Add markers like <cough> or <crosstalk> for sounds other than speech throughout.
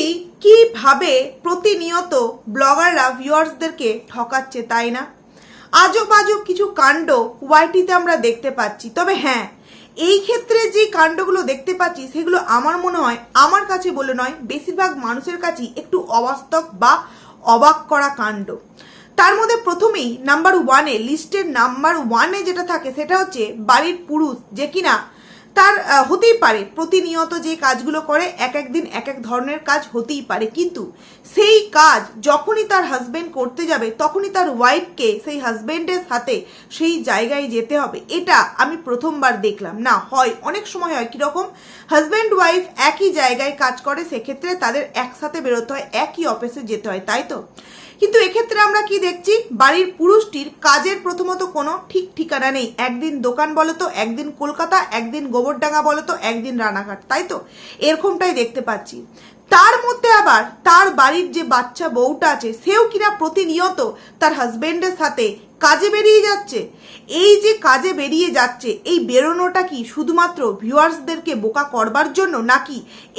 দেখছি কীভাবে প্রতিনিয়ত ব্লগাররা ভিউয়ার্সদেরকে ঠকাচ্ছে তাই না? আজব আজব কিছু কাণ্ড ওয়াইটিতে আমরা দেখতে পাচ্ছি। তবে হ্যাঁ এই ক্ষেত্রে যে কাণ্ডগুলো দেখতে পাচ্ছি, সেগুলো আমার মনে হয় আমার কাছে বলে নয়, বেশিরভাগ মানুষের কাছেই একটু অবাস্তব বা অবাক করা কাণ্ড। তার মধ্যে প্রথমেই নাম্বার ওয়ানে লিস্টের নাম্বার ওয়ানে যেটা থাকে, সেটা হচ্ছে বাড়ির পুরুষ, যে কিনা তার হতেই পারে। প্রতিনিয়ত যে কাজগুলো করে এক এক দিন এক এক ধরনের কাজ হতেই পারে। কিন্তু সেই কাজ যখনই তার হাজব্যান্ড করতে যাবে, তখনই তার ওয়াইফকে সেই হাজব্যান্ডের সাথে সেই জায়গায় যেতে হবে। এটা আমি প্রথমবার দেখলাম। না, হয়, অনেক সময় হয় কীরকম হাজব্যান্ড ওয়াইফ একই জায়গায় কাজ করে, সেক্ষেত্রে তাদের একসাথে বেরোতে হয়, একই অফিসে যেতে হয়, তাই তো? কিন্তু এক্ষেত্রে আমরা কি দেখছি? বাড়ির পুরুষটির কাজের প্রথমত কোনো ঠিক ঠিকানা নেই। একদিন দোকান বলো তো, একদিন কলকাতা, একদিন গোবরডাঙ্গা বলতো একদিন রানাঘাট, তাই তো? এরকমটাই দেখতে পাচ্ছি। তার মধ্যে আবার তার বাড়ির যে বাচ্চা বউটা আছে, সেও কিনা প্রতিনিয়ত তার হাজবেন্ডের সাথে কাজে বেরিয়ে যাচ্ছে। এই যে কাজে বেরিয়ে যাচ্ছে, এই বেরোনোটা কি শুধুমাত্র ভিউয়ার্সদেরকে বোকা করবার জন্য নাকি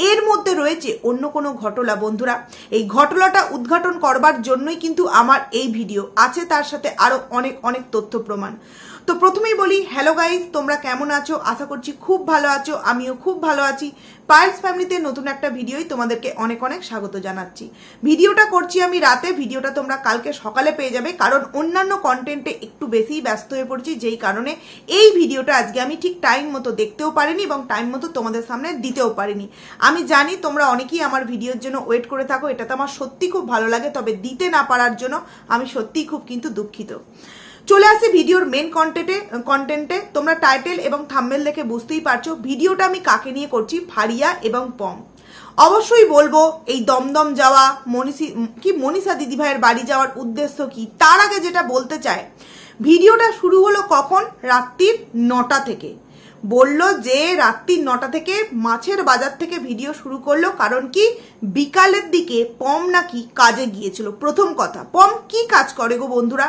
এর মধ্যে রয়েছে অন্য কোনো ঘটনা? বন্ধুরা, এই ঘটনাটা উদ্ঘাটন করবার জন্যই কিন্তু আমার এই ভিডিও। আছে তার সাথে আরও অনেক অনেক তথ্য প্রমাণ। তো প্রথমেই বলি হ্যালো গাইজ তোমরা কেমন আছো? আশা করছি খুব ভালো আছো, আমিও খুব ভালো আছি। পায়েলস ফ্যামিলিতে নতুন একটা ভিডিওই তোমাদেরকে অনেক অনেক স্বাগত জানাচ্ছি। ভিডিওটা করছি আমি রাতে, ভিডিওটা তোমরা কালকে সকালে পেয়ে যাবে, কারণ অন্যান্য কন্টেন্টে একটু বেশিই ব্যস্ত হয়ে পড়ছি, যেই কারণে এই ভিডিওটা আজকে আমি ঠিক টাইম মতো দেখতেও পারিনি এবং টাইম মতো তোমাদের সামনে দিতেও পারিনি। আমি জানি তোমরা অনেকেই আমার ভিডিওর জন্য ওয়েট করে থাকো, এটা তো আমার সত্যি খুব ভালো লাগে, তবে দিতে না পারার জন্য আমি সত্যিই খুব কিন্তু দুঃখিত। চলে আসি ভিডিওর মেন কন্টেন্টে কন্টেন্টে তোমরা টাইটেল এবং থাম্বেল দেখে বুঝতেই পারছ ভিডিওটা আমি কাকে নিয়ে করছি, ফারিয়া এবং পম। অবশ্যই বলব, এই দমদম যাওয়া, মনীষী কি মনীষা দিদিভাইয়ের বাড়ি যাওয়ার উদ্দেশ্য কি? তার আগে যেটা বলতে চায় ভিডিওটা শুরু হলো কখন? রাত্রির নটা থেকে। বলল যে রাত্রি নটা থেকে মাছের বাজার থেকে ভিডিও শুরু করল, কারণ কি বিকালের দিকে পম নাকি কাজে গিয়েছিল। প্রথম কথা, পম কি কাজ করে গো বন্ধুরা?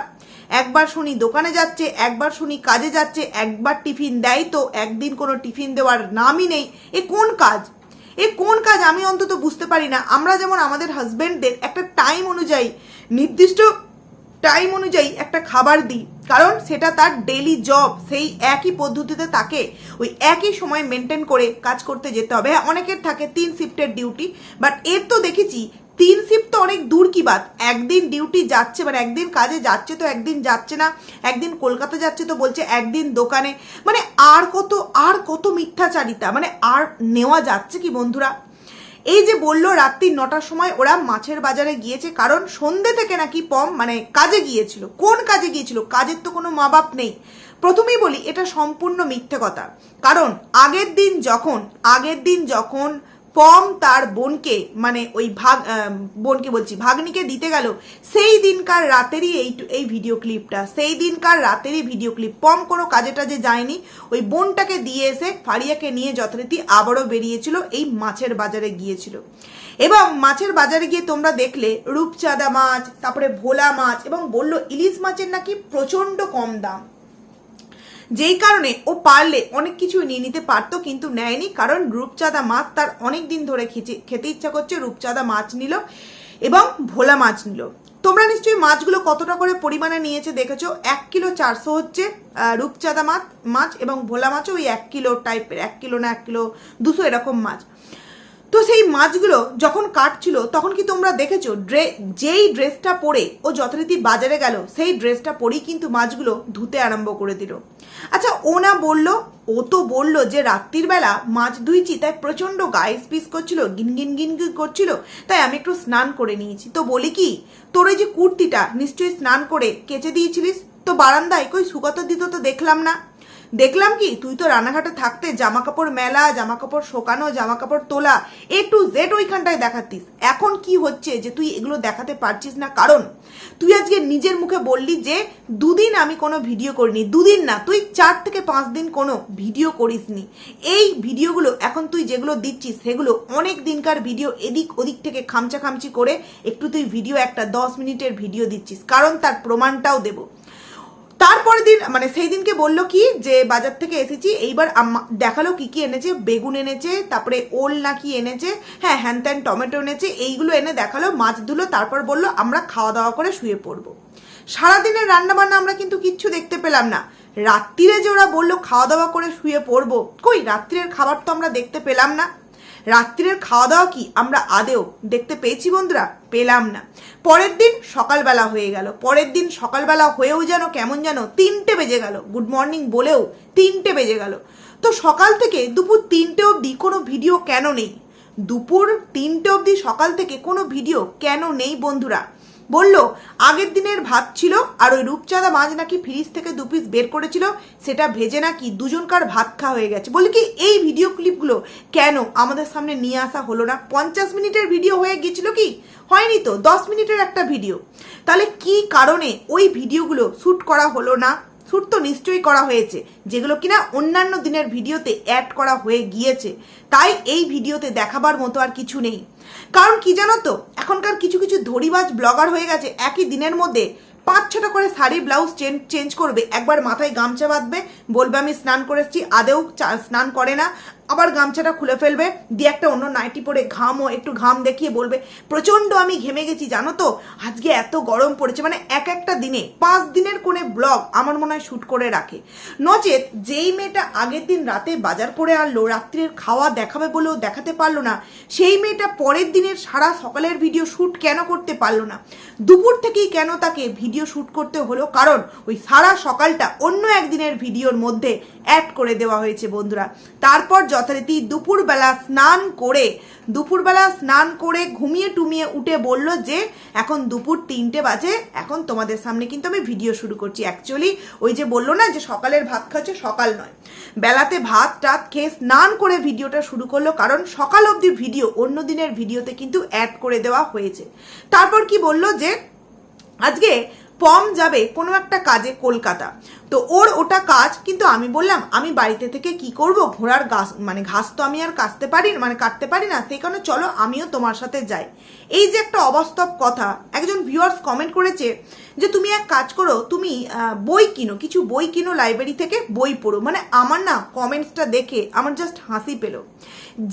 একবার শুনি দোকানে যাচ্ছে, একবার শুনি কাজে যাচ্ছে, একবার টিফিন দেয় তো একদিন কোনো টিফিন দেওয়ার নামই নেই। এ কোন কাজ? এ কোন কাজ আমি অন্তত বুঝতে পারি না। আমরা যেমন আমাদের হাজবেন্ডদের একটা টাইম অনুযায়ী নির্দিষ্ট টাইম অনুযায়ী একটা খাবার দিই। কারণ সেটা তার ডেলি জব সেই একই পদ্ধতিতে তাকে ওই একই সময় মেনটেন করে কাজ করতে যেতে হবে। হ্যাঁ অনেকের থাকে তিন শিফটের ডিউটি বাট এর তো দেখেছি তিন শিফট তো অনেক দূর কি বাদ একদিন ডিউটি যাচ্ছে মানে একদিন কাজে যাচ্ছে তো একদিন যাচ্ছে না। একদিন কলকাতা যাচ্ছে তো বলছে একদিন দোকানে। মানে আর কত আর কত মিথ্যাচারিতা? মানে আর নেওয়া যাচ্ছে কি বন্ধুরা? এই যে বলল রাত্রি নটার সময় ওরা মাছের বাজারে গিয়েছে, কারণ সন্ধে থেকে নাকি পম মানে কাজে গিয়েছিল। কোন কাজে গিয়েছিল? কাজের তো কোনো মা বাপ নেই। প্রথমেই বলি, এটা সম্পূর্ণ মিথ্যে কথা। কারণ আগের দিন যখন, আগের দিন যখন পম তার বোনকে মানে ওই ভাগ বোনকে বলছি, ভাগ্নিকে দিতে গেল। সেই দিনকার রাতেরই এই এই ভিডিও ক্লিপটা সেই দিনকার রাতেরই ভিডিও ক্লিপ পম কোনো কাজে টাজে যায়নি। ওই বোনটাকে দিয়ে এসে ফারিয়াকে নিয়ে যথারীতি আবারও বেরিয়েছিল, এই মাছের বাজারে গিয়েছিল। এবং মাছের বাজারে গিয়ে তোমরা দেখলে, রূপচাঁদা মাছ, তারপরে ভোলা মাছ, এবং বলল, ইলিশ মাছের নাকি প্রচণ্ড কম দাম। যেই কারণে ও পারলে অনেক কিছু নিয়ে নিতে পারতো, কিন্তু নেয়নি, কারণ রূপচাঁদা মাছ তার অনেক দিন ধরে খেতে খেতে ইচ্ছা করছে রূপচাঁদা মাছ নিল এবং ভোলা মাছ নিল। তোমরা নিশ্চয়ই মাছগুলো কতটা করে পরিমাণে নিয়েছে দেখেছ? এক কিলো চারশো হচ্ছে রূপচাঁদা মাছ মাছ এবং ভোলা মাছও ওই এক কিলো টাইপের এক কিলো না এক কিলো দুশো এরকম মাছ। তো সেই মাছগুলো যখন কাটছিল, তখন কি তোমরা দেখেছ? ড্রে, যেই ড্রেসটা পরে ও যথারীতি বাজারে গেল, সেই ড্রেসটা পরেই কিন্তু মাছগুলো ধুতে আরম্ভ করে দিল। আচ্ছা ও না বলল, ও তো বলল যে রাত্রির বেলা মাছ ধুইছি, তাই প্রচণ্ড গায়ে স্পিস করছিল, গিন গিন করছিল, তাই আমি একটু স্নান করে নিয়েছি। তো বলি কি, তোর এই যে কুর্তিটা নিশ্চয়ই স্নান করে কেচে দিয়েছিলিস? তো বারান্দায় কই সুগত দিত তো দেখলাম না। দেখলাম কি, তুই তো রানাঘাটে থাকতে জামা কাপড় মেলা জামা কাপড় শোকানো জামা কাপড় তোলা এ টু জেড ওইখানটায় দেখাতিস। এখন কি হচ্ছে যে তুই এগুলো দেখাতে পারছিস না? কারণ তুই আজকে নিজের মুখে বললি যে দুদিন আমি কোনো ভিডিও করিনি, দুদিন না, তুই চার থেকে পাঁচ দিন কোনো ভিডিও করিসনি। এই ভিডিওগুলো এখন তুই যেগুলো দিচ্ছিস, সেগুলো অনেক দিনকার ভিডিও, এদিক ওদিক থেকে খামচা খামচি করে একটু তুই ভিডিও একটা দশ মিনিটের ভিডিও দিচ্ছিস, কারণ তার প্রমাণটাও দেবো। তারপরে দিন মানে সেই দিনকে বলল কি, যে বাজার থেকে এসেছি, এইবার দেখাল কি কি এনেছে, বেগুন এনেছে, তারপরে ওল না কি এনেছে হ্যাঁ হ্যান ত্যান, টমেটো এনেছে, এইগুলো এনে দেখাল, মাছ ধুলো, তারপর বলল, আমরা খাওয়া দাওয়া করে শুয়ে পড়ব। সারাদিনের রান্নাবান্না আমরা কিন্তু কিচ্ছু দেখতে পেলাম না। রাত্রিরে যে ওরা বলল খাওয়া দাওয়া করে শুয়ে পড়ব। কই রাত্রিরের খাবার তো আমরা দেখতে পেলাম না। রাত্রিরের খাওয়া দাওয়া কি আমরা আদেও দেখতে পেয়েছি বন্ধুরা? পেলাম না। পরের দিন সকালবেলা হয়ে গেল। পরের দিন সকালবেলা হয়েও যেন কেমন যেন তিনটে বেজে গেল। গুড মর্নিং বলেও তিনটে বেজে গেল। তো সকাল থেকে দুপুর তিনটে অবধি কোনো ভিডিও কেন নেই? দুপুর তিনটে অবধি সকাল থেকে কোনো ভিডিও কেন নেই বন্ধুরা? বলল, আগের দিনের ভাত ছিল আর ওই রূপচাঁদা মাছ নাকি ফ্রিজ থেকে দু পিস বের করেছিল, সেটা ভেজে নাকি দুজনকার ভাত খাওয়া হয়ে গেছে। বলি কি, এই ভিডিও ক্লিপগুলো কেন আমাদের সামনে নিয়ে আসা হলো না? পঞ্চাশ মিনিটের ভিডিও হয়ে গিয়েছিল কি? হয়নি তো, দশ মিনিটের একটা ভিডিও তাহলে কি কারণে ওই ভিডিওগুলো শ্যুট করা হলো না? শ্যুট তো নিশ্চয়ই করা হয়েছে, যেগুলো কিনা অন্যান্য দিনের ভিডিওতে অ্যাড করা হয়ে গিয়েছে। তাই এই ভিডিওতে দেখাবার মতো আর কিছু নেই। কারণ কি জানো তো, এখনকার কিছু কিছু ধরিবাজ ব্লগার হয়ে গেছে, একই দিনের মধ্যে পাঁচ ছটা করে শাড়ি, ব্লাউজ চেঞ্জ চেঞ্জ করবে, একবার মাথায় গামছা বাঁধবে, বলবে আমি স্নান করেছি, আদেও চা- স্নান করে না আবার গামছাটা খুলে ফেলবে, দিয়ে একটা অন্য নাইটি পরে ঘামও একটু ঘাম দেখিয়ে বলবে, প্রচণ্ড আমি ঘেমে গেছি, জানো তো? আজকে এত গরম পড়েছে। মানে এক একটা দিনে, পাঁচ দিনের কোনে ব্লগ আমার মনে হয় শ্যুট করে রাখে। নচেত যেই মেয়েটা আগের দিন রাতে বাজার করে আনলো, রাত্রের খাওয়া দেখাবে বলেও দেখাতে পারল না, সেই মেয়েটা পরের দিনের সারা সকালের ভিডিও শ্যুট কেন করতে পারল না? দুপুর থেকেই কেন তাকে ভিডিও শ্যুট করতে হলো? কারণ ওই সারা সকালটা অন্য একদিনের ভিডিওর মধ্যে অ্যাড করে দেওয়া হয়েছে বন্ধুরা। তারপর যথারীতি দুপুরবেলা স্নান করে, দুপুরবেলা স্নান করে ঘুমিয়ে টুমিয়ে উঠে বলল যে, এখন দুপুর তিনটে বাজে, এখন তোমাদের সামনে কিন্তু আমি ভিডিও শুরু করছি। অ্যাকচুয়ালি ওই যে বলল না যে সকালের ভাত খাচ্ছে, সকাল নয়। বেলাতে ভাত, টাত খেয়ে স্নান করে ভিডিওটা শুরু করল, কারণ সকাল অবধি ভিডিও অন্য দিনের ভিডিওতে কিন্তু অ্যাড করে দেওয়া হয়েছে। তারপর কি বলল যে, আজকে পম যাবে কোনো একটা কাজে কলকাতা। তো ওর ওটা কাজ, কিন্তু আমি বললাম, আমি বাড়িতে থেকে কি করব? ঘোড়ার গাছ মানে ঘাস তো আমি আর কাটতে পারি মানে কাটতে পারি না, সেই কারণে চলো আমিও তোমার সাথে যাই। এই যে একটা অবাস্তব কথা, একজন ভিউয়ার্স কমেন্ট করেছে যে, তুমি এক কাজ করো, তুমি বই কিনো, কিছু বই কিনো লাইব্রেরি থেকে, বই পড়ো। মানে আমার না কমেন্টসটা দেখে আমার জাস্ট হাসি পেল।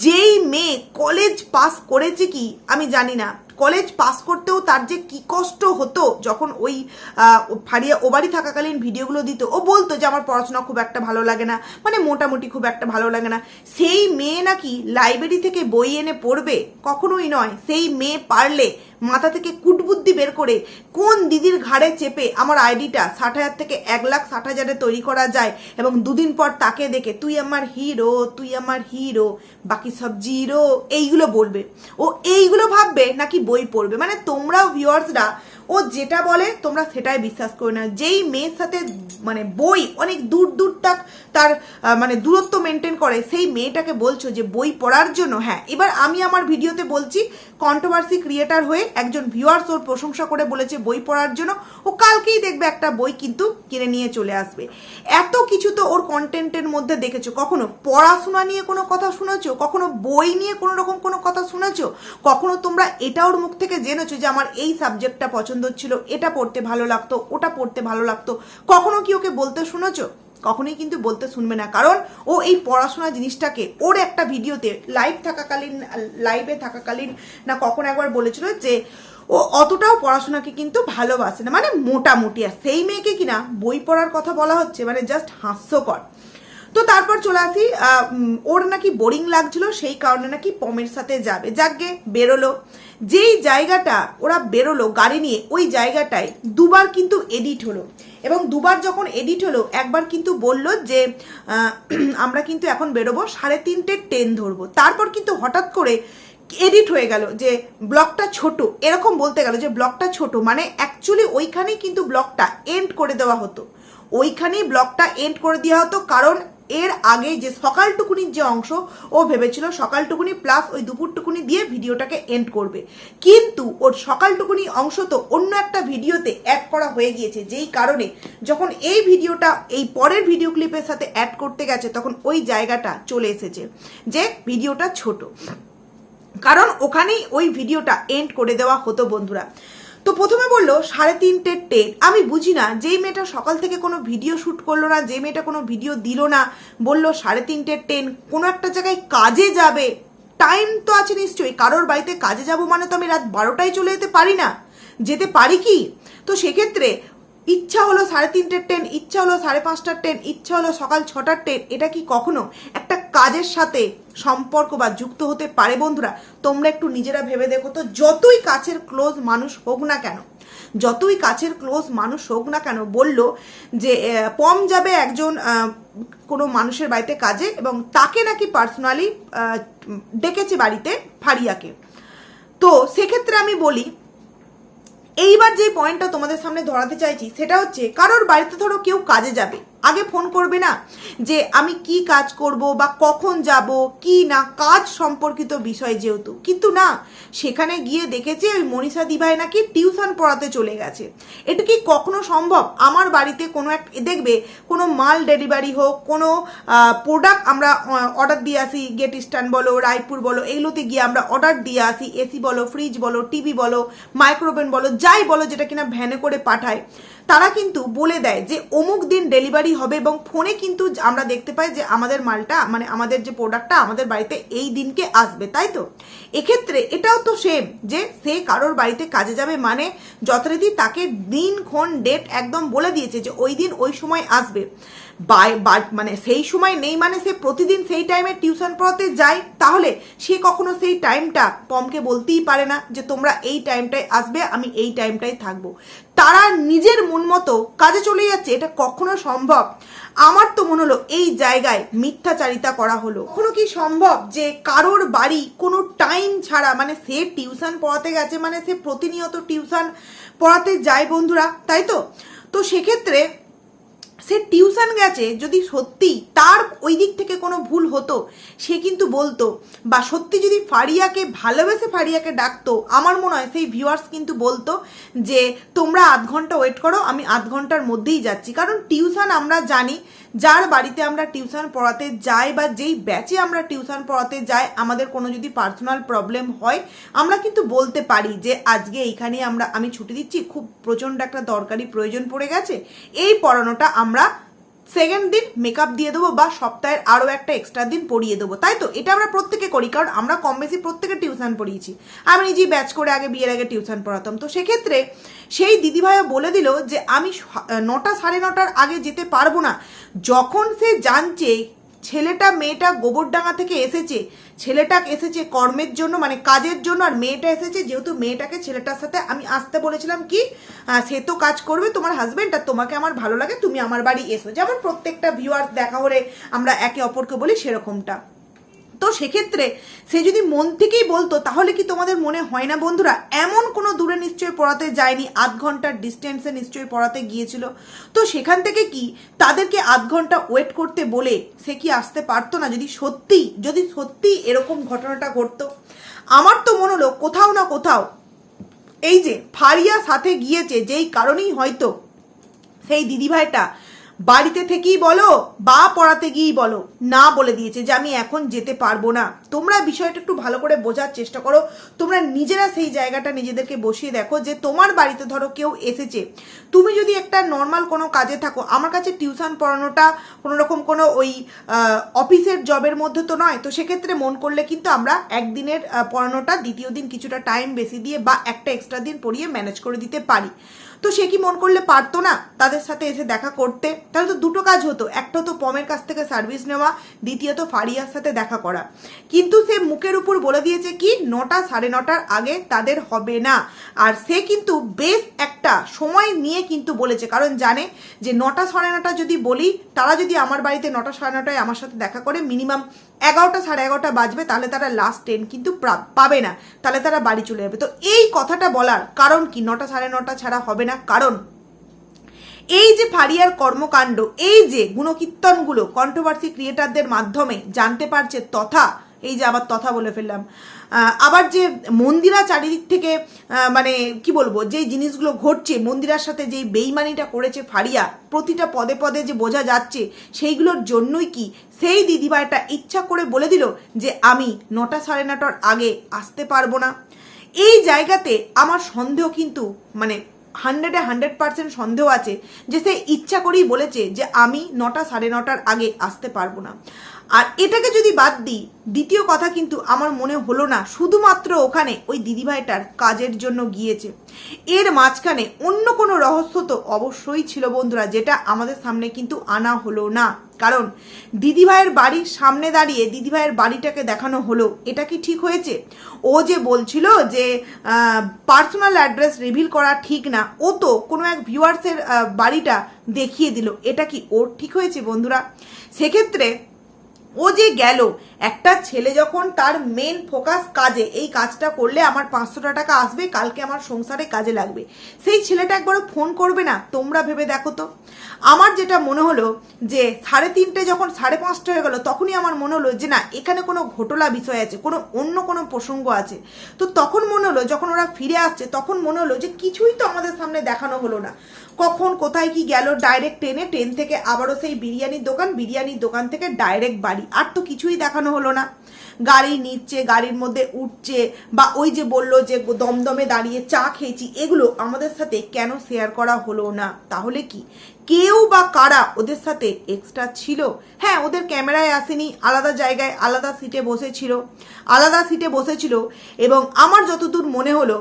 যেই মেয়ে কলেজ পাস করেছে কি, আমি জানি না। কলেজ পাস করতেও তার যে কি কষ্ট হতো যখন ওই ফারিয়া ও বাড়ি থাকাকালীন ভিডিওগুলো দিত, ও বলতো যে আমার পড়াশোনা খুব একটা ভালো লাগে না মানে মোটামুটি খুব একটা ভালো লাগে না। সেই মেয়ে নাকি লাইব্রেরি থেকে বই এনে পড়বে, কখনোই নয়, সেই মেয়ে পারলে মাথা থেকে কুটবুদ্ধি বের করে কোন দিদির ঘাড়ে চেপে আমার আইডিটা ষাট হাজার থেকে এক লাখ ষাট হাজারে তৈরি করা যায় এবং দুদিন পর তাকে দেখে, তুই আমার হিরো তুই আমার হিরো বাকি সব জিরো এইগুলো বলবে। ও এইগুলো ভাববে নাকি বই পড়বে? মানে তোমরাও ভিউয়ার্সরা ও যেটা বলে, তোমরা সেটাই বিশ্বাস করো না। যেই মেয়ের সাথে মানে বই, অনেক দূর দূর তাক তার মানে দূরত্ব মেনটেন করে, সেই মেয়েটাকে বলছো যে বই পড়ার জন্য হ্যাঁ এবার আমি আমার ভিডিওতে বলছি কন্ট্রোভার্সি ক্রিয়েটার হয়ে একজন ভিউয়ার্স ওর প্রশংসা করে বলেছে বই পড়ার জন্য। ও কালকেই দেখবে একটা বই কিন্তু কিনে নিয়ে চলে আসবে। এত কিছু তো ওর কন্টেন্টের মধ্যে দেখেছ? কখনো পড়াশোনা নিয়ে কোনো কথা শুনেছো? কখনো বই নিয়ে কোনো রকম কোনো কথা শুনেছো? কখনো তোমরা এটা ওর মুখ থেকে জেনেছো যে আমার এই সাবজেক্টটা পছন্দ ছিল, এটা পড়তে ভালো লাগতো, ওটা পড়তে ভালো লাগতো। কখনো কি ওকে বলতে শুনেছো? কখনোই কিন্তু বলতে শুনবে না, কারণ ও এই পড়াশোনা জিনিসটাকে, ওর একটা ভিডিওতে লাইভ থাকাকালীন লাইভে থাকাকালীন না কখন একবার বলেছিল যে, ও অতটাও পড়াশোনাকে কিন্তু ভালোবাসে না মানে মোটামুটি, আর সেই মেয়েকে কিনা বই পড়ার কথা বলা হচ্ছে মানে জাস্ট হাস্যকর। তো তারপর চলে আসি ওর নাকি বোরিং লাগছিল, সেই কারণে নাকি পমের সাথে যাবে। যাকে বেরোলো। যেই জায়গাটা ওরা বেরোলো, গাড়ি নিয়ে, ওই জায়গাটায় দুবার কিন্তু এডিট হলো। এবং দুবার যখন এডিট হলো, একবার কিন্তু বলল যে <clears throat> আমরা কিন্তু এখন বেরোবো, সাড়ে তিনটে ট্রেন ধরবো। তারপর কিন্তু হঠাৎ করে এডিট হয়ে গেল যে ব্লকটা ছোট। এরকম বলতে গেল যে ব্লকটা ছোট। মানে অ্যাকচুয়ালি ওইখানেই কিন্তু ব্লকটা এন্ড করে দেওয়া হতো। ওইখানেই ব্লকটা এন্ড করে দেওয়া হতো, কারণ এর আগে যে সকালটুকুনির যে অংশ, ও ভেবেছিল সকালটুকুনি প্লাস ওই দুপুরটুকুনি দিয়ে ভিডিওটাকে এন্ড করবে। কিন্তু ওর সকালটুকুনি অংশ তো অন্য একটা ভিডিওতে অ্যাড করা হয়ে গিয়েছে, যেই কারণে যখন এই ভিডিওটা এই পরের ভিডিও ক্লিপের সাথে অ্যাড করতে গেছে, তখন ওই জায়গাটা চলে এসেছে যে ভিডিওটা ছোট। কারণ ওখানেই ওই ভিডিওটা এন্ড করে দেওয়া হতো বন্ধুরা। তো প্রথমে বলল, সাড়ে তিনটে ট্রেন। আমি বুঝি না, যেই মেয়েটা সকাল থেকে কোনো ভিডিও শ্যুট করল না যে মেয়েটা কোনো ভিডিও দিল না, বলল, সাড়ে তিনটে ট্রেন, কোনো একটা জায়গায় কাজে যাবে। টাইম তো আছে নিশ্চয়ই, কারোর বাড়িতে কাজে যাব মানে তো আমি রাত বারোটায় চলে যেতে পারি না। যেতে পারি কি? তো সেক্ষেত্রে ইচ্ছা হলো সাড়ে তিনটের ট্রেন, ইচ্ছা হলো সাড়ে পাঁচটার ট্রেন, ইচ্ছা হলো সকাল ছটার ট্রেন, এটা কি কখনো? কাজের সাথে সম্পর্ক বা যুক্ত হতে পারে বন্ধুরা, তোমরা একটু নিজেরা ভেবে দেখো তো, যতই কাছের ক্লোজ মানুষ হোক না কেন, যতই কাছের ক্লোজ মানুষ হোক না কেন বলল যে পম যাবে একজন কোনো মানুষের বাড়িতে কাজে এবং তাকে নাকি পার্সোনালি ডেকেছে বাড়িতে ফারিয়াকে। তো সেক্ষেত্রে আমি বলি, এইবার যে পয়েন্টটা তোমাদের সামনে ধরাতে চাইছি, সেটা হচ্ছে কারোর বাড়িতে ধরো কেউ কাজে যাবে আগে ফোন করবে না যে আমি কি কাজ করব বা কখন যাব, কি না, কাজ সম্পর্কিত বিষয় যেহেতু। কিন্তু না, সেখানে গিয়ে দেখেছে ওই মনীষা দিভাই নাকি টিউশন পড়াতে চলে গেছে। এটা কি কখনো সম্ভব? আমার বাড়িতে কোনো এক, দেখবে, কোনো মাল ডেলিভারি হোক, কোনো প্রোডাক্ট আমরা অর্ডার দিয়ে আসি গেট স্ট্যান্ড বলো, রায়পুর বলো, এগুলোতে গিয়ে আমরা অর্ডার দিয়ে আসি, এসি বলো ফ্রিজ বলো টিভি বলো মাইক্রোওভেন বলো, যাই বলো, যেটা কিনা ভ্যানে করে পাঠায়। তারা কিন্তু বলে দেয় যে অমুক দিন ডেলিভারি হবে এবং ফোনে কিন্তু আমরা দেখতে পাই যে আমাদের মালটা মানে আমাদের যে প্রোডাক্টটা আমাদের বাড়িতে এই দিনকে আসবে, তাই তো? এক্ষেত্রে এটাও তো সেম যে সে কারোর বাড়িতে কাজে যাবে মানে যথারীতি তাকে দিনক্ষণ ডেট একদম বলে দিয়েছে যে ওই দিন ওই সময় আসবে। মানে সেই সময় নেই মানে সে প্রতিদিন সেই টাইমে টিউশন পড়াতে যায়, তাহলে সে কখনো সেই টাইমটা পমকে বলতেই পারে না যে তোমরা এই টাইমটায় আসবে, আমি এই টাইমটায় থাকব। তারা নিজের মন মতো কাজে চলে যাচ্ছে, এটা কখনো সম্ভব? আমার তো মনে হলো এই জায়গায় মিথ্যাচারিতা করা হলো। কোনো কি সম্ভব যে কারোর বাড়ি কোনো টাইম ছাড়া মানে সে টিউশন পড়াতে গেছে মানে সে প্রতিনিয়ত টিউশন পড়াতে যায় বন্ধুরা, তাই তো? তো সেক্ষেত্রে সে টিউশন গেছে, যদি সত্যি তার ওই দিক থেকে কোনো ভুল হতো, সে কিন্তু বলতো, বা সত্যি যদি ফারিয়াকে ভালোবেসে ফারিয়াকে ডাকতো, আমার মনে হয় সেই ভিউয়ার্স কিন্তু বলতো যে, তোমরা আধ ঘণ্টা ওয়েট করো, আমি আধ ঘণ্টার মধ্যেই যাচ্ছি। কারণ টিউশন আমরা জানি যার বাড়িতে আমরা টিউশন পড়াতে যাই বা যেই ব্যাচে আমরা টিউশন পড়াতে যাই, আমাদের কোনো যদি পার্সোনাল প্রবলেম হয়, আমরা কিন্তু বলতে পারি যে আজকে এইখানে আমরা, আমি ছুটি দিচ্ছি, খুব প্রচণ্ড একটা দরকারি প্রয়োজন পড়ে গেছে। এই পড়ানোটা আমরা সেকেন্ড দিন মেকআপ দিয়ে দেবো বা সপ্তাহের আরও একটা এক্সট্রা দিন পড়িয়ে দেবো, তাই তো? এটা আমরা প্রত্যেকে করি, কারণ আমরা কম বেশি প্রত্যেকে টিউশন পড়িয়েছি। আমি নিজেই ব্যাচ করে আগে, বিয়ের আগে টিউশন পড়াতাম। তো সেক্ষেত্রে সেই দিদিভাইও বলে দিল যে, আমি নটা সাড়ে নটার আগে যেতে পারব না। যখন সে জানছে ছেলেটা, মেয়েটা গোবরডাঙ্গা থেকে এসেছে। ছেলেটা এসেছে কর্মের জন্য মানে কাজের জন্য, আর মেয়েটা এসেছে যেহেতু মেয়েটাকে ছেলেটার সাথে আমি আসতে বলেছিলাম কি সে তো কাজ করবে তোমার হাজব্যান্ড আর তোমাকে আমার ভালো লাগে, তুমি আমার বাড়ি এসো। যেমন প্রত্যেকটা ভিউয়ার্স দেখা হলে আমরা একে অপরকে বলি সেরকমটা। তো সেক্ষেত্রে সে যদি মন থেকেই বলতো, তাহলে কি তোমাদের মনে হয় না বন্ধুরা? এমন কোনো দূরে নিশ্চয়ই পড়াতে যায়নি, আধ ঘণ্টার ডিস্টেন্সে নিশ্চয়ই পড়াতে গিয়েছিল। তো সেখান থেকে কি তাদেরকে আধ ঘণ্টা ওয়েট করতে বলে সে কি আসতে পারতো না? যদি সত্যি যদি সত্যি এরকম ঘটনাটা ঘটতো। আমার তো মনে হলো কোথাও না কোথাও এই যে ফারিয়া সাথে গিয়েছে, যেই কারণেই হয়তো সেই দিদিভাইটা বাড়িতে থেকেই বলো বা পড়াতে গিয়েই বলো, না বলে দিয়েছে যে আমি এখন যেতে পারব না। তোমরা বিষয়টা একটু ভালো করে বোঝার চেষ্টা করো। তোমরা নিজেরা সেই জায়গাটা নিজেদেরকে বসিয়ে দেখো যে তোমার বাড়িতে ধরো কেউ এসেছে। তুমি যদি একটা নর্মাল কোনো কাজে থাকো, আমার কাছে টিউশন পড়ানোটা কোনো রকম কোনো ওই অফিসের জবের মধ্যে তো নয়, তো সেক্ষেত্রে মন করলে কিন্তু আমরা একদিনের পড়ানোটা দ্বিতীয় দিন কিছুটা টাইম বেশি দিয়ে বা একটা এক্সট্রা দিন পড়িয়ে ম্যানেজ করে দিতে পারি। তো সে কি মন করলে পারতো না তাদের সাথে এসে দেখা করতে? তাহলে তো দুটো কাজ হতো। একটা তো পমের কাছ থেকে সার্ভিস নেওয়া, দ্বিতীয়ত ফারিয়ার সাথে দেখা করা। কিন্তু সে মুখের উপর বলে দিয়েছে কি, নটা সাড়ে নটার আগে তাদের হবে না। আর সে কিন্তু বেশ একটা সময় নিয়ে কিন্তু বলেছে। কারণ জানে যে নটা সাড়ে নটা যদি বলি, তারা যদি আমার বাড়িতে নটা সাড়ে নটায় আমার সাথে দেখা করে মিনিমাম এগারোটা সাড়ে এগারোটা বাজবে, তাহলে তারা লাস্ট ট্রেন কিন্তু পাবে না। তাহলে তারা বাড়ি চলে যাবে। তো এই কথাটা বলার কারণ কি? নটা সাড়ে নটা ছাড়া হবে না। কারণ এই যে ফারিয়ার কর্মকাণ্ড, এই যে গুণকীর্তনগুলো কন্ট্রোভার্সি ক্রিয়েটারদের মাধ্যমে জানতে পারছে তথা এই যে আবার তথা বলে ফেললাম। আবার যে মন্দিরা চারিদিক থেকে মানে কি বলব, যেই জিনিসগুলো ঘটছে, মন্দিরার সাথে যেই বেইমানিটা করেছে ফারিয়া, প্রতিটা পদে পদে যে বোঝা যাচ্ছে, সেইগুলোর জন্যই কি সেই দিদিভাইটা ইচ্ছা করে বলে দিল যে আমি নটা সাড়ে নটার আগে আসতে পারব না। এই জায়গাতে আমার সন্দেহ কিন্তু মানে হান্ড্রেডে হান্ড্রেড পার্সেন্ট সন্দেহ আছে যে সে ইচ্ছা করেই বলেছে যে আমি নটা সাড়ে নটার আগে আসতে পারব না। আর এটাকে যদি বাদ দিই, দ্বিতীয় কথা কিন্তু আমার মনে হলো না, শুধুমাত্র ওখানে ওই দিদিভাইটার কাজের জন্য গিয়েছে। এর মাঝখানে অন্য কোনো রহস্য তো অবশ্যই ছিল বন্ধুরা, যেটা আমাদের সামনে কিন্তু আনা হলো না। কারণ দিদিভাইয়ের বাড়ির সামনে দাঁড়িয়ে দিদিভাইয়ের বাড়িটাকে দেখানো হলো, এটা কি ঠিক হয়েছে? ও যে বলছিল যে পার্সোনাল অ্যাড্রেস রিভিল করা ঠিক না, ও তো কোনো এক ভিউয়ার্সের বাড়িটা দেখিয়ে দিল, এটা কি ওর ঠিক হয়েছে বন্ধুরা? সেক্ষেত্রে ও যে গেল একটা ছেলে যখন তার মেন ফোকাস কাজে, এই কাজটা করলে আমার পাঁচশোটা টাকা আসবে, কালকে আমার সংসারে কাজে লাগবে। সেই ছেলেটা একবারও ফোন করবে না, তোমরা ভেবে দেখো তো। আমার যেটা মনে হলো যে, সাড়ে তিনটে যখন সাড়ে পাঁচটা হয়ে গেল, তখনই আমার মনে হলো যে, না, এখানে কোনো ঘটলা বিষয় আছে, কোনো অন্য কোনো প্রসঙ্গ আছে। তো তখন মনে হলো, যখন ওরা ফিরে আসছে, তখন মনে হলো যে, কিছুই তো আমাদের সামনে দেখানো হলো না। কখন কোথায় কি গেল ডাইরেক্ট ট্রেনে ট্রেন থেকে আবারও সেই বিরিয়ানির দোকান বিরিয়ানির দোকান থেকে ডাইরেক্ট বাড়ি। আর তো কিছুই দেখানো হলো না। গাড়ি নিচ্ছে, গাড়ির মধ্যে উঠছে বা ওই যে বলল যে দমদমে দাঁড়িয়ে চা খেয়েছি, এগুলো আমাদের সাথে কেন শেয়ার করা হলো না? তাহলে কি? কেউ বা কারা ওদের সাথে এক্সট্রা ছিল? হ্যাঁ ওদের ক্যামেরায় আসেনি, আলাদা জায়গায় আলাদা সিটে বসেছিল, আলাদা সিটে বসেছিল এবং আমার যতদূর মনে হলো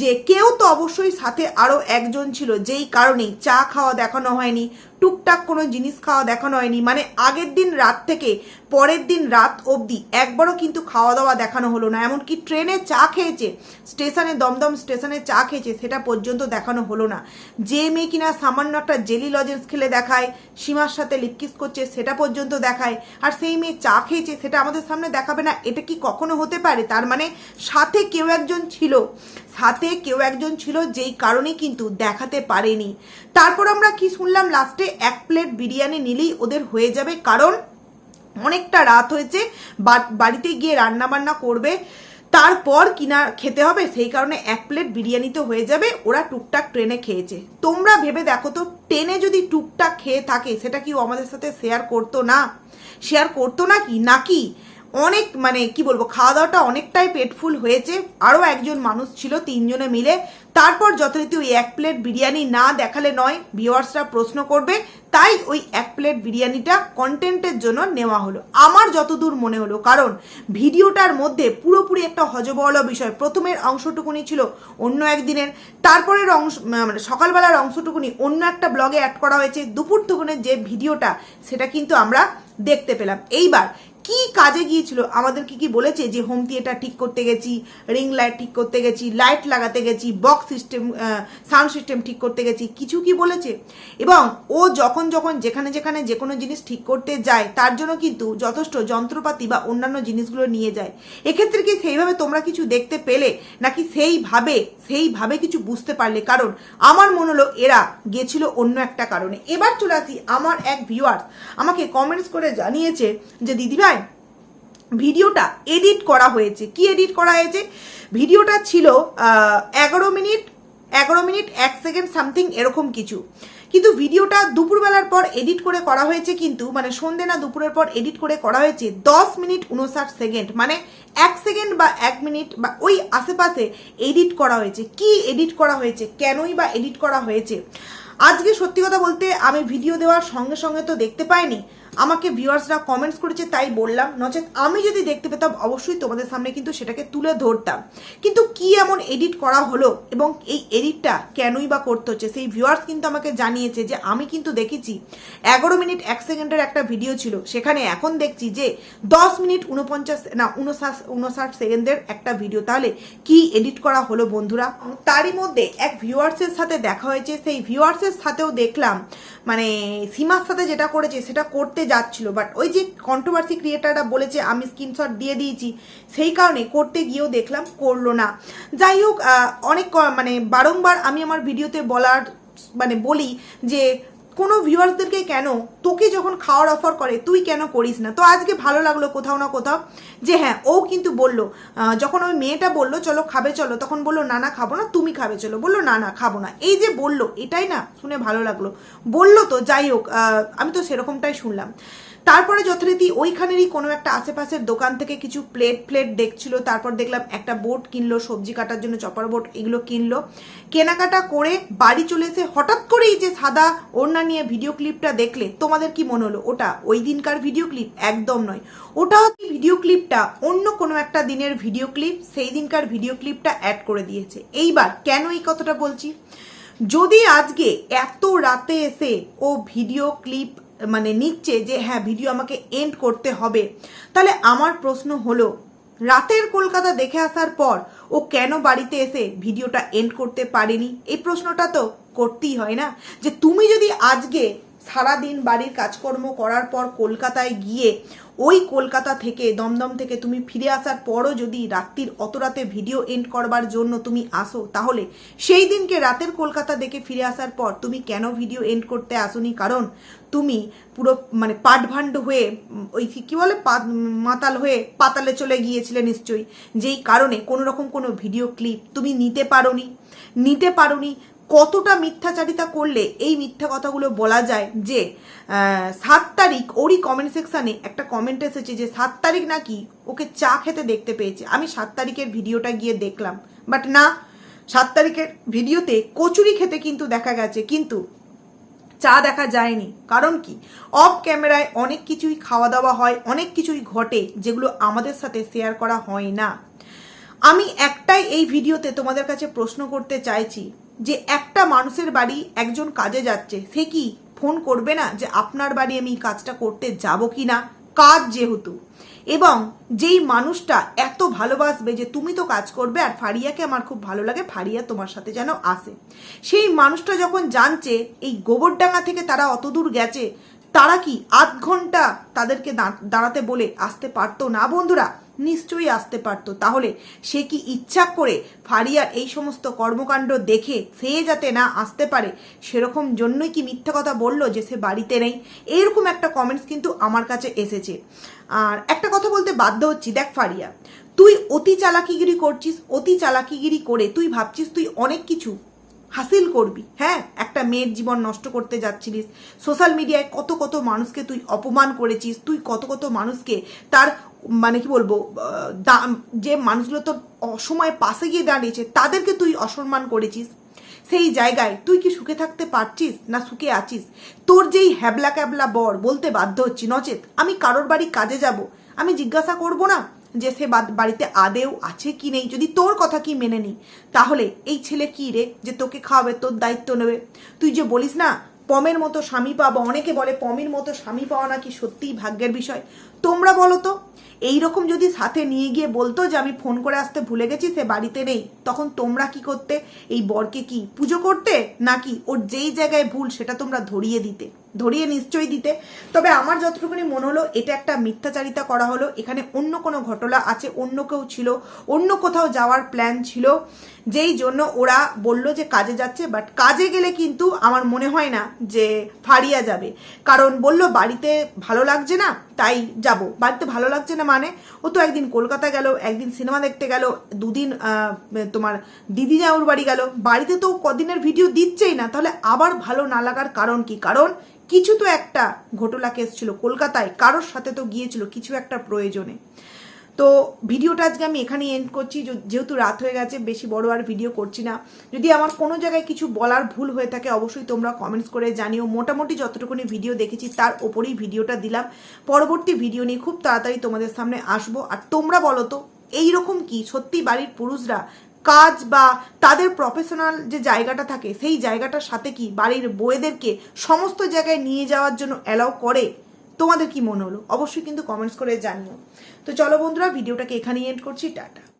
যে কেউ তো অবশ্যই সাথে আরও একজন ছিল, যেই কারণেই চা খাওয়া দেখানো হয়নি টুকটাক কোনো জিনিস খাওয়া দেখানো হয়নি। মানে আগের দিন রাত থেকে পরের দিন রাত অবধি একবারও কিন্তু খাওয়া দাওয়া দেখানো হলো না। এমনকি ট্রেনে চা খেয়েছে, স্টেশনে, দমদম স্টেশনে চা খেয়েছে, সেটা পর্যন্ত দেখানো হলো না। যে মেয়ে কিনা সামান্য একটা জেলি লজেন্স খেলে দেখায়, সীমার সাথে লিপকিস করছে, সেটা পর্যন্ত দেখায়। আর সেই মেয়ে চা খেয়েছে, সেটা আমাদের সামনে দেখাবে না, এটা কি কখনো হতে পারে? তার মানে সাথে কেউ একজন ছিল। সাথে কেউ একজন ছিল যেই কারণে কিন্তু দেখাতে পারেনি। তারপর আমরা কি শুনলাম, লাস্টে এক প্লেট বিরিয়ানি নিলেই ওদের হয়ে যাবে, কারণ অনেকটা রাত হয়েছে বাড়িতে গিয়ে রান্না বান্না করবে, তারপর কিনা খেতে হবে, সেই কারণে এক প্লেট বিরিয়ানি তো হয়ে যাবে, ওরা টুকটাক ট্রেনে খেয়েছে। তোমরা ভেবে দেখো তো, ট্রেনে যদি টুকটাক খেয়ে থাকে, সেটা কি আমাদের সাথে শেয়ার করতো না? শেয়ার করতো নাকি নাকি অনেক মানে কি বলব খাওয়া দাওয়াটা অনেকটাই পেটফুল হয়েছে। আরও একজন মানুষ ছিল, তিনজনে মিলে। তারপর যথারীতি ওই এক প্লেট বিরিয়ানি না দেখালে নয় ভিওয়ার্সরা প্রশ্ন করবে। তাই ওই এক প্লেট বিরিয়ানিটা কন্টেন্টের জন্য নেওয়া হলো। আমার যতদূর মনে হলো, কারণ ভিডিওটার মধ্যে পুরোপুরি একটা হজবহল বিষয়। প্রথমের অংশটুকুনি ছিল অন্য একদিনের, তারপরের অংশ মানে সকালবেলার অংশটুকুনি অন্য একটা ব্লগে অ্যাড করা হয়েছে। দুপুর টুকুনের যে ভিডিওটা, সেটা কিন্তু আমরা দেখতে পেলাম। এইবার কি কাজে গিয়েছিল? আমাদের কি কি বলেছে যে হোম থিয়েটার ঠিক করতে গেছি রিং লাইট ঠিক করতে গেছি লাইট লাগাতে গেছি বক্স সিস্টেম সাউন্ড সিস্টেম ঠিক করতে গেছি, কিছু কি বলেছে? এবং ও যখন যখন যেখানে যেখানে যে কোনো জিনিস ঠিক করতে যায়, তার জন্য কিন্তু যথেষ্ট যন্ত্রপাতি বা অন্যান্য জিনিসগুলো নিয়ে যায়। এক্ষেত্রে কি সেইভাবে তোমরা কিছু দেখতে পেলে? নাকি সেইভাবে সেইভাবে কিছু বুঝতে পারলে? কারণ আমার মনে হলো এরা গেছিল অন্য একটা কারণে। এবার চলে আসি আমার এক ভিউয়ার্স আমাকে কমেন্টস করে জানিয়েছে যে, দিদিভাই ভিডিওটা এডিট করা হয়েছে। কি এডিট করা হয়েছে? ভিডিওটা ছিল এগারো মিনিট এগারো মিনিট, এক সেকেন্ড সামথিং এরকম কিছু। কিন্তু ভিডিওটা দুপুরবেলার পর এডিট করে করা হয়েছে কিন্তু মানে সন্ধে না দুপুরের পর এডিট করে করা হয়েছে দশ মিনিট উনষাট সেকেন্ড। মানে এক সেকেন্ড বা এক মিনিট বা ওই আশেপাশে এডিট করা হয়েছে। কি এডিট করা হয়েছে? কেনই বা এডিট করা হয়েছে? আজকে সত্যি কথা বলতে আমি ভিডিও দেওয়ার সঙ্গে সঙ্গে তো দেখতে পাইনি। আমাকে ভিউয়ার্সরা কমেন্টস করেছে, তাই বললাম। নচেত আমি যদি দেখতে পেতাম, অবশ্যই তোমাদের সামনে কিন্তু সেটাকে তুলে ধরতাম। কিন্তু কি এমন এডিট করা হলো এবং এই এডিটটা কেনই বা করতে হচ্ছে? সেই ভিউয়ার্স কিন্তু আমাকে জানিয়েছে যে, আমি কিন্তু দেখেছি, এগারো মিনিট এক সেকেন্ডের একটা ভিডিও ছিল। সেখানে এখন দেখছি যে, দশ মিনিট উনপঞ্চাশ, না, উনষাট উনষাট সেকেন্ডের একটা ভিডিও তাহলে কি এডিট করা হলো বন্ধুরা? তারই মধ্যে এক ভিউয়ার্সের সাথে দেখা হয়েছে। সেই ভিউয়ার্সের সাথেও দেখলাম মানে সীমার সাথে যেটা করেছে, সেটা করতে করতে যাচ্ছিল বাট ওই যে কন্ট্রোভার্সি ক্রিয়েটাররা বলেছে, আমি স্ক্রিনশট দিয়ে দিয়েছি। সেই কারণে করতে গিয়েও দেখলাম, করল না। যাই হোক অনেক মানে বারংবার আমি আমার ভিডিওতে বলার মানে বলি যে কোনো ভিউয়ার্সদেরকে কেন তোকে যখন খাওয়ার অফার করে, তুই কেন করিস না? তো আজকে ভালো লাগল কোথাও না কোথাও যে হ্যাঁ ও কিন্তু বলল যখন ওই মেয়েটা বলল, চলো খাবে, চলো, তখন বলল, না না, খাব না, তুমি খাবে, চলো। বলল, না না, খাব না। এই যে বলল, এটাই না শুনে ভালো লাগল। বলল তো, যাই হোক আমি তো সেরকমটাই শুনলাম। তারপরে যথারীতি ওইখানেরই কোনো একটা আশেপাশের দোকান থেকে কিছু প্লেট প্লেট দেখছিল, তারপর দেখলাম একটা বোট কিনলো, সবজি কাটার জন্য চপার বোট এগুলো কিনলো। কেনাকাটা করে বাড়ি চলে এসে হঠাৎ করেই যে সাদা ওড়না নিয়ে ভিডিও ক্লিপটা দেখলে, তোমাদের কি মনে হলো? ওটা ওই দিনকার ভিডিও ক্লিপ একদম নয়। ওটা হচ্ছে ভিডিও ক্লিপটা অন্য কোনো একটা দিনের ভিডিও ক্লিপ সেই দিনকার ভিডিও ক্লিপটা অ্যাড করে দিয়েছে। এইবার কেন এই কথাটা বলছি? যদি আজকে এত রাতে এসে ও ভিডিও ক্লিপ মানে নিচ্ছে যে হ্যাঁ ভিডিও আমাকে এন্ড করতে হবে। তাহলে আমার প্রশ্ন হলো, রাতের কলকাতা দেখে আসার পর ও কেন বাড়িতে এসে ভিডিওটা এন্ড করতে পারেনি? এই প্রশ্নটা তো করতেই হয় না। যে তুমি যদি আজকে সারাদিন বাড়ির কাজকর্ম করার পর কলকাতায় গিয়ে ওই কলকাতা থেকে, দমদম থেকে তুমি ফিরে আসার পরও যদি রাত্রির অত রাতে ভিডিও এন্ড করবার জন্য তুমি আসো, তাহলে সেই দিনকে রাতের কলকাতা দেখে ফিরে আসার পর তুমি কেন ভিডিও এন্ড করতে আসোনি? কারণ তুমি পুরো মানে পাটভাণ্ড হয়ে, ওই কি বলে মাতাল হয়ে পাতালে চলে গিয়েছিলে নিশ্চয়ই। যেই কারণে কোনো রকম কোনো ভিডিও ক্লিপ তুমি নিতে পারোনি। নিতে পারোনি, কতটা মিথ্যাচারিতা করলে এই মিথ্যা কথাগুলো বলা যায় যে সাত তারিখ ওরই কমেন্ট সেকশানে একটা কমেন্ট এসেছে যে, সাত তারিখ নাকি ওকে চা খেতে দেখতে পেয়েছে। আমি সাত তারিখের ভিডিওটা গিয়ে দেখলাম। বাট না, সাত তারিখের ভিডিওতে কচুরি খেতে কিন্তু দেখা গেছে। কিন্তু চা দেখা যায়নি। কারণ কি? অফ ক্যামেরায় অনেক কিছুই খাওয়া দাওয়া হয়, অনেক কিছুই ঘটে, যেগুলো আমাদের সাথে শেয়ার করা হয় না। আমি একটাই এই ভিডিওতে তোমাদের কাছে প্রশ্ন করতে চাইছি যে একটা মানুষের বাড়ি একজন কাজে যাচ্ছে, সে কি ফোন করবে না যে আপনার বাড়ি আমি কাজটা করতে যাব কি না কাজ যেহেতু। এবং যেই মানুষটা এত ভালোবাসবে যে তুমি তো কাজ করবে আর ফারিয়াকে আমার খুব ভালো লাগে, ফারিয়া তোমার সাথে যেন আসে। সেই মানুষটা যখন জানছে এই গোবরডাঙ্গা থেকে তারা অত দূর গেছে, তারা কি আধ ঘণ্টা তাদেরকে দাঁড়াতে বলে, আসতে পারতো না বন্ধুরা? নিশ্চয়ই আসতে পারতো। তাহলে সে কি ইচ্ছা করে ফারিয়ার এই সমস্ত কর্মকাণ্ড দেখে সে যাতে না আসতে পারে, সেরকম জন্যই কি মিথ্যা কথা বলল যে সে বাড়িতে নেই? এরকম একটা কমেন্টস কিন্তু আমার কাছে এসেছে। আর একটা কথা বলতে বাধ্য হচ্ছি। দেখ ফারিয়া, তুই অতি চালাকিগিরি করছিস, অতি চালাকিগিরি করে তুই ভাবছিস তুই অনেক কিছু হাসিল করবি। হ্যাঁ একটা মেয়ের জীবন নষ্ট করতে যাচ্ছিলিস। সোশ্যাল মিডিয়ায় কত কত মানুষকে তুই অপমান করেছিস, তুই কত কত মানুষকে তার মানে কি বলব যে মানুষগুলো তোর অসময়ে পাশে গিয়ে দাঁড়িয়েছে, তাদেরকে তুই অসম্মান করেছিস? সেই জায়গায় তুই কি সুখে থাকতে পারছিস না সুখে আছিস? তোর যেই হ্যাবলা ক্যাবলা বর বলতে বাধ্য হচ্ছি, নচেত, আমি কারোর বাড়ি কাজে যাব? আমি জিজ্ঞাসা করব না যে সে বাড়িতে আদেও আছে কি নেই? যদি তোর কথা কি মেনে নিই তাহলে এই ছেলে কি রে যে তোকে খাওয়াবে, তোর দায়িত্ব নেবে? তুই যে বলিস না, পমের মতো স্বামী পাবো, অনেকে বলে পমের মতো স্বামী পাওয়া নাকি সত্যিই ভাগ্যের বিষয়। তোমরা বলো তো এই রকম যদি সাথে নিয়ে গিয়ে বলতো যে আমি ফোন করে আসতে ভুলে গেছি, সে বাড়িতে নেই, তখন তোমরা কি করতে? এই বরকে কি পুজো করতে? নাকি ওর যেই জায়গায় ভুল সেটা তোমরা ধরিয়ে দিতে? ধরিয়ে নিশ্চয়ই দিতে। তবে আমার যতটুকুনি মনে হলো, এটা একটা মিথ্যাচারিতা করা হলো। এখানে অন্য কোনো ঘটনা আছে, অন্য কেউ ছিল, অন্য কোথাও যাওয়ার প্ল্যান ছিল। যেই জন্য ওরা বলল যে কাজে যাচ্ছে বাট কাজে গেলে কিন্তু আমার মনে হয় না যে ফারিয়া যাবে। কারণ বলল, বাড়িতে ভালো লাগছে না, তাই যাব। বাড়িতে ভালো লাগছে না মানে ও তো একদিন কলকাতা গেল, একদিন সিনেমা দেখতে গেল, দুদিন তোমার দিদি যাওয়ার বাড়ি গেল। বাড়িতে তো কদিনের ভিডিও দিচ্ছেই না, তাহলে আবার ভালো না লাগার কারণ কি? কারণ কিছু তো একটা ঘটলা কেস ছিল কলকাতায়, কারোর সাথে তো গিয়েছিল, কিছু একটা প্রয়োজনে। তো ভিডিওটা আজকে আমি এখানেই এন্ড করছি। যেহেতু রাত হয়ে গেছে, বেশি বড় আর ভিডিও করছি না। যদি আমার কোনো জায়গায় কিছু বলার ভুল হয়ে থাকে, অবশ্যই তোমরা কমেন্টস করে জানিও। মোটামুটি যতটুকুনি ভিডিও দেখেছি, তার ওপরেই ভিডিওটা দিলাম। পরবর্তী ভিডিও নিয়ে খুব তাড়াতাড়ি তোমাদের সামনে আসব। আর তোমরা বলো তো, এইরকম কি? সত্যি বাড়ির পুরুষরা কাজ বা তাদের প্রফেশনাল যে জায়গাটা থাকে, সেই জায়গাটার সাথে কি বাড়ির বউয়েদেরকে সমস্ত জায়গায় নিয়ে যাওয়ার জন্য অ্যালাউ করে? তোমাদের কি মনে হলো? অবশ্যই কিন্তু কমেন্টস করে জানিও। তো চলো বন্ধুরা ভিডিওটাকে এখানেই এন্ড করছি টাটা।